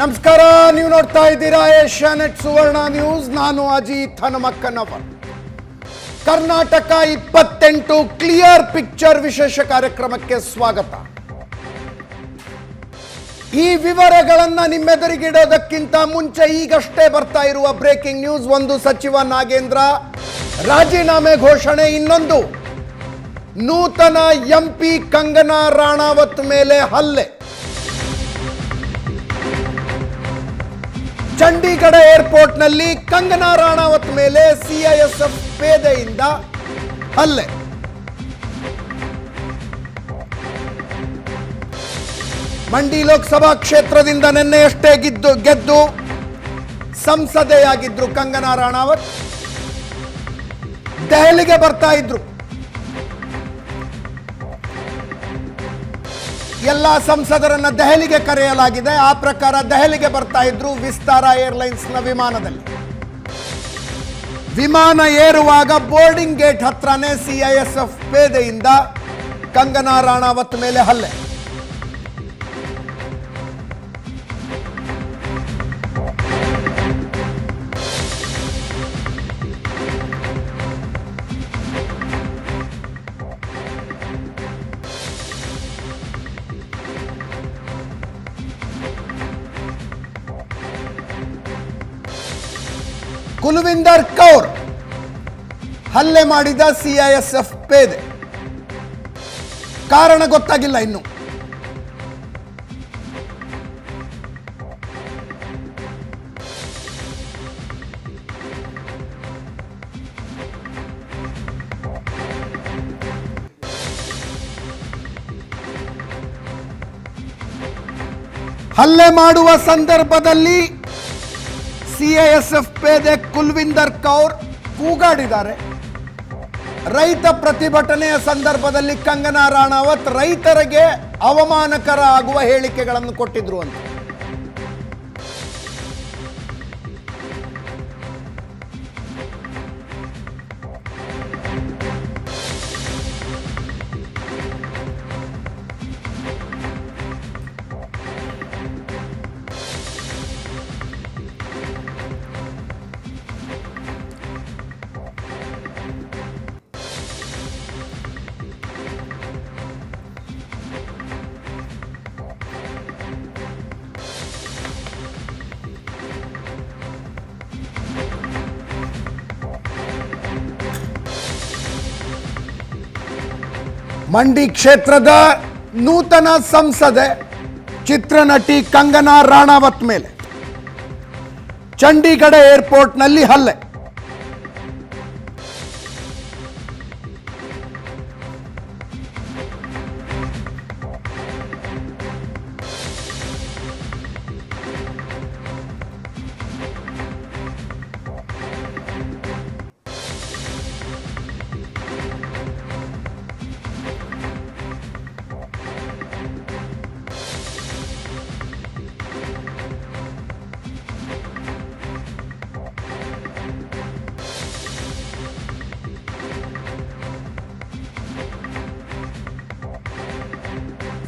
ನಮಸ್ಕಾರ, ನೀವು ನೋಡ್ತಾ ಇದ್ದೀರಾ ಏಷ್ಯಾನೆಟ್ ಸುವರ್ಣ ನ್ಯೂಸ್. ನಾನು ಅಜಿತ್ ಹನುಮಕ್ಕನವರ್. ಕರ್ನಾಟಕ ಇಪ್ಪತ್ತೆಂಟು ಕ್ಲಿಯರ್ ಪಿಕ್ಚರ್ ವಿಶೇಷ ಕಾರ್ಯಕ್ರಮಕ್ಕೆ ಸ್ವಾಗತ. ಈ ವಿವರಗಳನ್ನು ನಿಮ್ಮೆದುರಿಗಿಡೋದಕ್ಕಿಂತ ಮುಂಚೆ ಈಗಷ್ಟೇ ಬರ್ತಾ ಇರುವ ಬ್ರೇಕಿಂಗ್ ನ್ಯೂಸ್. ಒಂದು ಸಚಿವ ನಾಗೇಂದ್ರ, ರಾಜೀನಾಮೆ ಘೋಷಣೆ ಇನ್ನೊಂದು. ನೂತನ ಎಂಪಿ ಕಂಗನಾ ರಾಣಾವತ್ ಮೇಲೆ ಹಲ್ಲೆ. ಚಂಡೀಗಢ ಏರ್ಪೋರ್ಟ್ನಲ್ಲಿ ಕಂಗನಾ ರಾಣಾವತ್ ಮೇಲೆ ಸಿಐಎಸ್ಎಫ್ ಪೇದೆಯಿಂದ ಹಲ್ಲೆ. ಮಂಡಿ ಲೋಕಸಭಾ ಕ್ಷೇತ್ರದಿಂದ ನಿನ್ನೆಯಷ್ಟೇ ಗಿದ್ದು, ಗೆದ್ದು ಸಂಸದೆಯಾಗಿದ್ರು ಕಂಗನಾ ರಾಣಾವತ್. ದೆಹಲಿಗೆ ಬರ್ತಾ ಇದ್ರು. ಎಲ್ಲ ಸಂಸದರನ್ನು ದೆಹಲಿಗೆ ಕರೆಯಲಾಗಿದೆ. ಆ ಪ್ರಕಾರ ದೆಹಲಿಗೆ ಬರ್ತಾ ಇದ್ರು ವಿಸ್ತಾರ ಏರ್ಲೈನ್ಸ್ನ ವಿಮಾನದಲ್ಲಿ. ವಿಮಾನ ಏರುವಾಗ ಬೋರ್ಡಿಂಗ್ ಗೇಟ್ ಹತ್ರನೇ ಸಿಐಎಸ್ಎಫ್ ಪೇದೆಯಿಂದ ಕಂಗನಾ ರಾಣಾವತ್ ಮೇಲೆ ಹಲ್ಲೆ. ಕುಲ್ವಿಂದರ್ ಕೌರ್ ಹಲ್ಲೆ ಮಾಡಿದ ಸಿಐಎಸ್ಎಫ್ ಪೇದೆ. ಕಾರಣ ಗೊತ್ತಾಗಿಲ್ಲ ಇನ್ನು. ಹಲ್ಲೆ ಮಾಡುವ ಸಂದರ್ಭದಲ್ಲಿ ಸಿಎಎಸ್ಎಫ್ ಪೇದೆ ಕುಲ್ವಿಂದರ್ ಕೌರ್ ಕೂಗಾಡಿದ್ದಾರೆ. ರೈತ ಪ್ರತಿಭಟನೆಯ ಸಂದರ್ಭದಲ್ಲಿ ಕಂಗನಾ ರಾಣಾವತ್ ರೈತರಿಗೆ ಅವಮಾನಕರ ಆಗುವ ಹೇಳಿಕೆಗಳನ್ನು ಕೊಟ್ಟಿದ್ರು ಅಂತ. ಮಂಡಿ ಕ್ಷೇತ್ರದ ನೂತನ ಸಂಸದೆ ಚಿತ್ರನಟಿ ಕಂಗನಾ ರಾಣಾವತ್ ಮೇಲೆ. ಚಂಡೀಗಢ ಏರ್ಪೋರ್ಟ್ನಲ್ಲಿ ಹಲ್ಲೆ.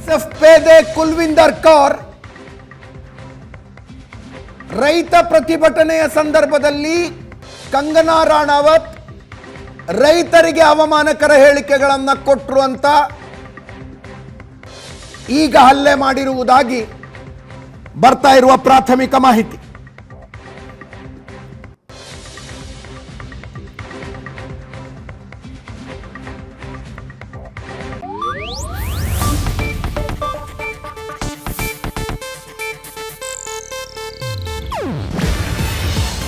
ಎಸ್ಎಫ್ ಪೇದೆ ಕುಲ್ವಿಂದರ್ ಕೌರ್ ರೈತ ಪ್ರತಿಭಟನೆಯ ಸಂದರ್ಭದಲ್ಲಿ ಕಂಗನಾ ರಾಣಾವತ್ ರೈತರಿಗೆ ಅವಮಾನಕರ ಹೇಳಿಕೆಗಳನ್ನು ಕೊಟ್ಟರು ಅಂತ ಈಗ ಹಲ್ಲೆ ಮಾಡಿರುವುದಾಗಿ ಬರ್ತಾ ಇರುವ ಪ್ರಾಥಮಿಕ ಮಾಹಿತಿ.